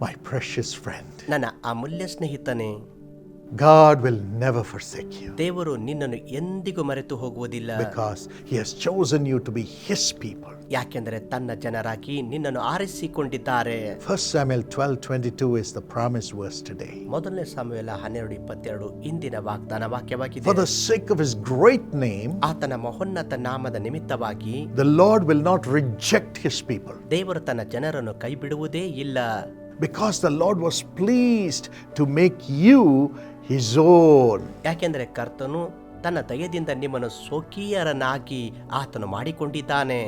My precious friend, ನನ್ನ ಅಮೂಲ್ಯ ಸ್ನೇಹಿತನೇ God will never forsake you ದೇವರು ನಿನ್ನನ್ನು ಎಂದಿಗೂ ಮರೆತು ಹೋಗುವುದಿಲ್ಲ because He has chosen you to be His people. ಯಾಕೆಂದರೆ ತನ್ನ ಜನರಾಗಿ ನಿನ್ನನ್ನು ಆರಿಸಿಕೊಂಡಿದ್ದಾರೆ 1 Samuel 12 22 is the promised verse today. ಮೊದಲನೇ ಸಮಯಲ ಹನ್ನೆರಡು ಇಪ್ಪತ್ತೆರಡು ಇಂದಿನ ವಾಗ್ದಾನ For ವಾಕ್ಯವಾಗಿದೆ the sake of His great name, ಆತನ ಮಹೋನ್ನತ ನಾಮದ ನಿಮಿತ್ತವಾಗಿ the Lord will not reject His people ದೇವರು ತನ್ನ ಜನರನ್ನು ಕೈ ಬಿಡುವುದೇ ಇಲ್ಲ because the Lord was pleased to make you His own. ಯಾಕೆಂದರೆ ಕರ್ತನು ತನ್ನ ದಯದಿಂದ ನಿಮ್ಮನ್ನು ಸ್ವಕೀಯರನ್ನಾಗಿ ಆತನು ಮಾಡಿಕೊಂಡಿದ್ದಾನೆ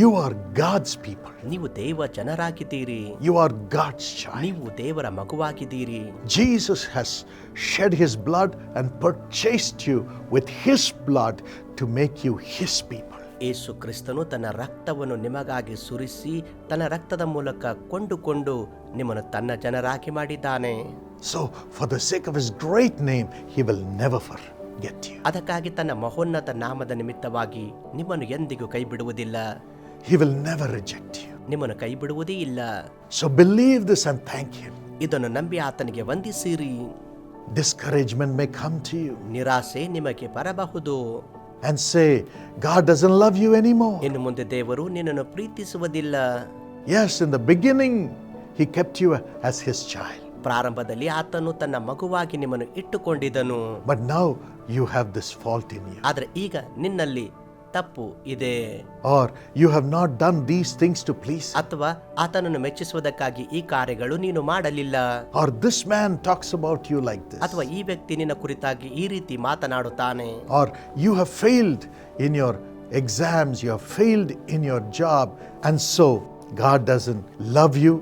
You are God's people, ನೀವು ದೇವ ಜನರಾಗಿದ್ದೀರಿ you are God's child. ನೀವು ದೇವರ ಮಗುವಾಗಿದ್ದೀರಿ Jesus has shed His blood and purchased you with His blood to make you His people. ಯೇಸು ಕ್ರಿಸ್ತನು ತನ್ನ ರಕ್ತವನ್ನು ನಿಮಗಾಗಿ ಸುರಿಸಿ ತನ್ನ ರಕ್ತದ ಮೂಲಕ ಕೊಂಡುಕೊಂಡು ನಿಮ್ಮನ್ನು ತನ್ನ ಜನರಾಗಿ ಮಾಡಿದ್ದಾನೆ. So for the sake of his great name he will never forget you ಅದಕ್ಕಾಗಿ ತನ್ನ ಮಹೋನ್ನತ ನಾಮದ ನಿಮಿತ್ತವಾಗಿ ನಿಮ್ಮನ್ನು ಎಂದಿಗೂ ಕೈ ಬಿಡುವುದಿಲ್ಲ he will never reject you ನಿಮ್ಮನ್ನು ಕೈ ಬಿಡುವುದೇ ಇಲ್ಲ. So believe this and thank you ಇದನ್ನು ನಂಬಿ ಆತನಿಗೆ ವಂದಿಸಿರಿ. Discouragement may come to you ನಿರಾಸೆ ನಿಮಗೆ ಬರಬಹುದು. and say, God doesn't love you anymore. ಇನ್ನು ಮುಂದೆ ದೇವರು ನಿನ್ನನ್ನು ಪ್ರೀತಿಸುವುದಿಲ್ಲ Yes, in the beginning, He kept you as His child. ಪ್ರಾರಂಭದಲ್ಲಿ ಆತನು ತನ್ನ ಮಗುವಾಗಿ ನಿಮ್ಮನ್ನು ಇಟ್ಟುಕೊಂಡಿದ್ದನು But now you have this fault in you. ಆದರೆ ಈಗ ನಿನ್ನಲ್ಲಿ ತಪ್ಪು ಇದೆ Or you have not done these things to please Him. ಅಥವಾ ಆತನನ್ನು ಮೆಚ್ಚಿಸುವುದಕ್ಕಾಗಿ ಈ ಕಾರ್ಯಗಳು ನೀನು ಮಾಡಲಿಲ್ಲ Or this man talks about you like this. ಅಥವಾ ಈ ವ್ಯಕ್ತಿ ನಿನ್ನ ಕುರಿತಾಗಿ ಈ ರೀತಿ ಮಾತನಾಡುತ್ತಾನೆ Or you have failed in your exams, you have failed in your job, and so God doesn't love you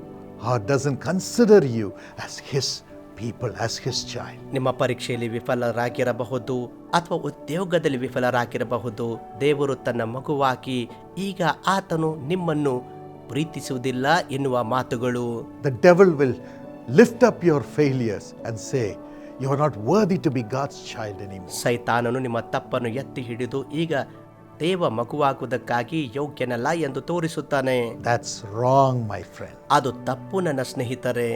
or doesn't consider you as His people, as His child. ನಿಮ್ಮ ಪರೀಕ್ಷೆಯಲ್ಲಿ ವಿಫಲರಾಗಿರಬಹುದು ಅಥವಾ ಉದ್ಯೋಗದಲ್ಲಿ ವಿಫಲರಾಗಿರಬಹುದು ದೇವರು ತನ್ನ ಮಗುವಾಗಿ ಈಗ ಆತನು ನಿಮ್ಮನ್ನು ಪ್ರೀತಿಸುವುದಿಲ್ಲ ಎನ್ನುವ ಮಾತುಗಳು The devil will lift up your failures and say, You are not worthy to be God's child anymore. ಸೈತಾನನು ನಿಮ್ಮ ತಪ್ಪನ್ನು ಎತ್ತಿ ಹಿಡಿದು ಈಗ ದೇವ ಮಗುವಾಗುವುದಕ್ಕಾಗಿ ಯೋಗ್ಯನಲ್ಲ ಎಂದು ತೋರಿಸುತ್ತಾನೆ That's wrong, my friend. ಅದು ತಪ್ಪು ನನ್ನ ಸ್ನೇಹಿತರೆ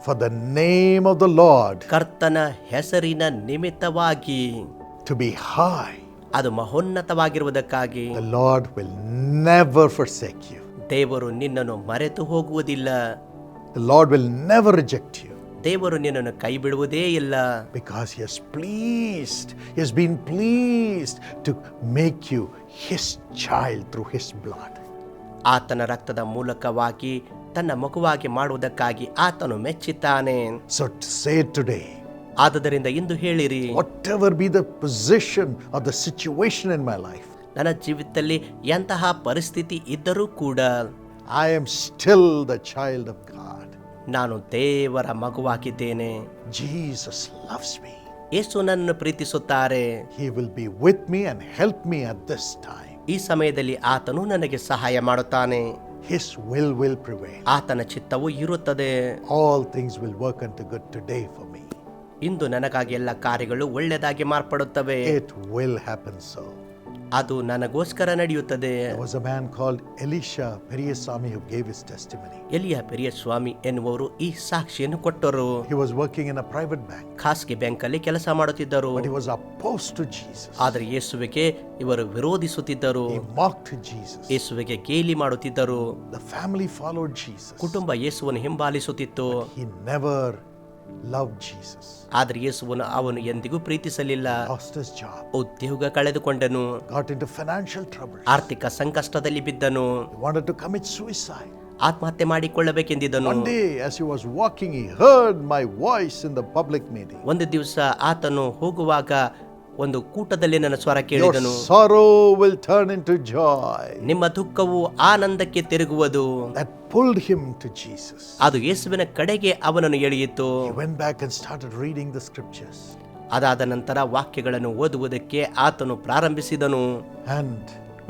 For the name of the Lord ಕರ್ತನ ಹೆಸರಿನ ನಿಮಿತ್ತವಾಗಿ to be high, ಅದು ಮಹೋನ್ನತವಾಗಿರುವುದಕ್ಕಾಗಿ the Lord will never forsake you. ದೇವರು ನಿನ್ನನ್ನು ಮರೆತು ಹೋಗುವುದಿಲ್ಲ The Lord will never reject you. ದೇವರು ನಿನ್ನನ್ನು ಕೈ ಬಿಡುವುದೇ ಇಲ್ಲ because he has pleased he has been pleased to make you his child through his blood ಆತನ ರಕ್ತದ ಮೂಲಕವಾಗಿ ತನ್ನ ಮಗುವಾಗಿ ಮಾಡುವುದಕ್ಕಾಗಿ ಆತನು ಟುಡೇ ಆದ್ದರಿಂದ ಇಂದು ಹೇಳಿರಿ. ಸಿಚುವೇಶನ್ ಇನ್ ಮೈ ಲೈಫ್ ನನ್ನ ಜೀವಿತದಲ್ಲಿ ಎಂತಹ ಪರಿಸ್ಥಿತಿ ಇದ್ದರೂ ಕೂಡ I am still the child of God ನಾನು ದೇವರ ಮಗುವಾಗಿದ್ದೇನೆ. ಜೀಸಸ್ ಲವ್ಸ್ ಮೀ ಯೇಸು ನನ್ನನ್ನು ಪ್ರೀತಿಸುತ್ತಾರೆ. He will be with me and help me at this time ಈ ಸಮಯದಲ್ಲಿ ಆತನು ನನಗೆ ಸಹಾಯ ಮಾಡುತ್ತಾನೆ. His will will prevail ಆತನ ಚಿತ್ತವು ಇರುತ್ತದೆ all things will work unto good today for me ಇಂದು ನನಗಾಗಿ ಎಲ್ಲ ಕಾರ್ಯಗಳು ಒಳ್ಳೆಯದಾಗಿ ಮಾರ್ಪಡುತ್ತವೆ it will happen so ಅದು ನನಗೋಸ್ಕರ ನಡೆಯುತ್ತದೆ There was a man called Elisha Periyasamy who gave his testimony. ಎಲಿಯ ಪ್ರಿಯ ಸ್ವಾಮಿ ಎನ್ನುವರು ಈ ಸಾಕ್ಷಿಯನ್ನು ಕೊಟ್ಟರು He was working in a private bank, ಖಾಸಗಿ ಬ್ಯಾಂಕಲ್ಲಿ ಕೆಲಸ ಮಾಡುತ್ತಿದ್ದರು but he was opposed to Jesus. ಆದರೆ ಯೇಸುವಿಗೆ ಇವರು ವಿರೋಧಿಸುತ್ತಿದ್ದರು He mocked Jesus. ಯೇಸುವಿಗೆ ಗೇಲಿ ಮಾಡುತ್ತಿದ್ದರು The family followed Jesus. ಕುಟುಂಬ ಯೇಸುವನ್ನು ಹಿಂಬಾಲಿಸುತ್ತಿತ್ತು He never loved ಜೀಸಸ್ ಆದರೆ ಯೇಸುವನ್ನು ಅವನು ಎಂದಿಗೂ ಪ್ರೀತಿಸಲಿಲ್ಲ ಉದ್ಯೋಗ ಕಳೆದುಕೊಂಡನು financial trouble. ಆರ್ಥಿಕ ಸಂಕಷ್ಟದಲ್ಲಿ ಬಿದ್ದನು commit suicide. ಆತ್ಮಹತ್ಯೆ ಮಾಡಿಕೊಳ್ಳಬೇಕೆಂದಿದ್ದನು voice in the public meeting. ಒಂದು ದಿವಸ ಆತನು ಹೋಗುವಾಗ ಒಂದು ಕೂಟದಲ್ಲಿ ನನ್ನ ಸ್ವರ ಕೇಳಿದನು sorrow will turn into joy. ನಿಮ್ಮ ದುಃಖವು ಆನಂದಕ್ಕೆ ತಿರುಗುವುದು That pulled him to Jesus. ಅದು ಯೇಸುವಿನ ಕಡೆಗೆ ಅವನನ್ನು ಎಳೆಯಿತು He went back and started reading the scriptures. ಅದಾದ ನಂತರ ವಾಕ್ಯಗಳನ್ನು ಓದುವುದಕ್ಕೆ ಆತನು ಪ್ರಾರಂಭಿಸಿದನು And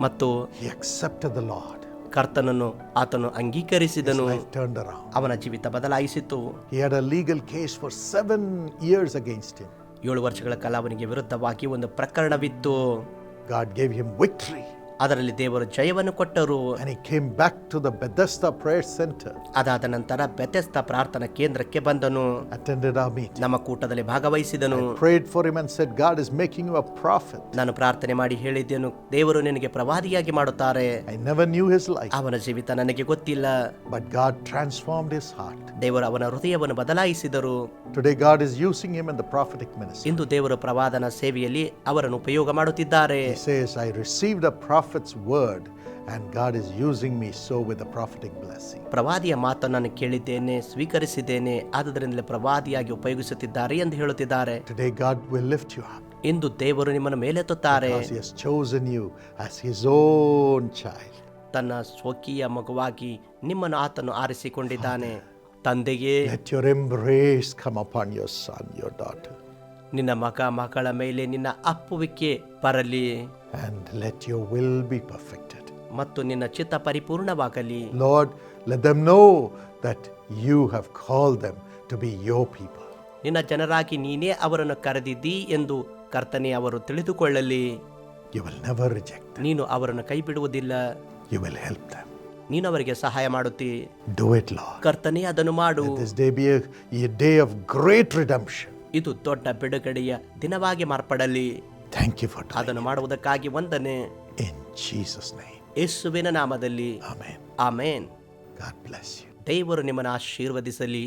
ಮತ್ತು he accepted the Lord. ಕರ್ತನನ್ನು ಆತನು His ಅಂಗೀಕರಿಸಿದನು life turned around. ಅವನ ಜೀವಿತ ಬದಲಾಯಿಸಿತು He had a legal case for seven years against him. ಏಳು ವರ್ಷಗಳ ಕಾಲ ಅವನಿಗೆ ವಿರುದ್ಧವಾಗಿ ಒಂದು ಪ್ರಕರಣವಿತ್ತು ಗಾಡ್ ಗೇವ್ ಹಿಮ್ victory. ಅದರಲ್ಲಿ ದೇವರು ಜಯವನ್ನು ಕೊಟ್ಟರು And he came back to the Bethesda Prayer Center, ಅದಾದ ನಂತರ ಬೆತೆಸ್ತ ಪ್ರಾರ್ಥನಾ ಕೇಂದ್ರಕ್ಕೆ ಬಂದನು attended our meeting, ನಮ್ಮ ಕೂಟದಲ್ಲಿ ಭಾಗವಹಿಸಿದನು prayed for him, and said, God is making you a prophet. ನಾನು ಪ್ರಾರ್ಥನೆ ಮಾಡಿ ಹೇಳಿದ್ದೇನು ದೇವರು ನಿನಗೆ ಪ್ರವಾದಿಯಾಗಿ ಮಾಡುತ್ತಾರೆ I never knew his life, ಅವನ ಜೀವಿತ ನನಗೆ ಗೊತ್ತಿಲ್ಲ but God transformed his heart. ದೇವರು ಅವನ ಹೃದಯವನ್ನು ಬದಲಾಯಿಸಿದರು Today, God is using him in the prophetic ministry. ಇಂದು ದೇವರು ಪ್ರವಾದನ ಸೇವೆಯಲ್ಲಿ ಅವರನ್ನು ಉಪಯೋಗ ಮಾಡುತ್ತಿದ್ದಾರೆ He says, I received a prophet's word, and God is using me so with the prophetic blessing. ಪ್ರವಾದಿಯ ಮಾತನ್ನು ನಾನು ಕೇಳಿದ್ದೇನೆ ಸ್ವೀಕರಿಸಿದ್ದೇನೆ ಆದುದರಿಂದಲೇ ಪ್ರವಾದಿಯಾಗಿ ಉಪಯೋಗಿಸುತ್ತಿದ್ದಾರೆ ಎಂದು ಹೇಳುತ್ತಿದ್ದಾರೆ Today, God will lift you up ಇಂದು ದೇವರು ನಿಮ್ಮನ್ನು ಮೇಲೆತ್ತುತ್ತಾರೆ because He has chosen you as His own child. ತನ್ನ ಸ್ವಕೀಯ ಮಗುವಾಗಿ ನಿಮ್ಮನ್ನು ಆತನು ಆರಿಸಿಕೊಂಡಿದ್ದಾನೆ ತಂದೆಯೇ Let your embrace come upon your son, your daughter, ನಿನ್ನ ಮಗ ಮಗಳ ಮೇಲೆ ನಿನ್ನ ಅಪ್ಪುವಿಕೆ ಬರಲಿ and let your will be perfected. ಮತ್ತು ನಿನ್ನ ಚಿತ್ತ ಪರಿಪೂರ್ಣವಾಗಲಿ Lord, let them know that you have called them to be your people. ನಿನ್ನ ಜನರಾಗಿ ನೀನೇ ಅವರನ್ನು ಕರೆದಿದ್ದಿ ಎಂದು ಕರ್ತನೆ ಅವರು ತಿಳಿದುಕೊಳ್ಳಲಿ You will never reject them, ನೀನು ಅವರನ್ನು ಕೈ ಬಿಡುವುದಿಲ್ಲ you will help them. ನೀನು ಅವರಿಗೆ ಸಹಾಯ ಮಾಡುತ್ತಿ Do it, Lord. ಕರ್ತನೆ ಅದನ್ನು ಮಾಡು this this day be day a day of great redemption. ಇದು ದೊಡ್ಡ ಬಿಡುಗಡೆಯ ದಿನವಾಗಿ ಮಾರ್ಪಡಲಿ ಥ್ಯಾಂಕ್ ಯು ಫಾರ್ ಅದನ್ನು ಮಾಡುವುದಕ್ಕಾಗಿ ವಂದನೆ ಇನ್ In Jesus' name. ಯೇಸುವಿನ ನಾಮದಲ್ಲಿ Amen. Amen God bless you. ದೇವರು ನಿಮ್ಮನ್ನು ಆಶೀರ್ವದಿಸಲಿ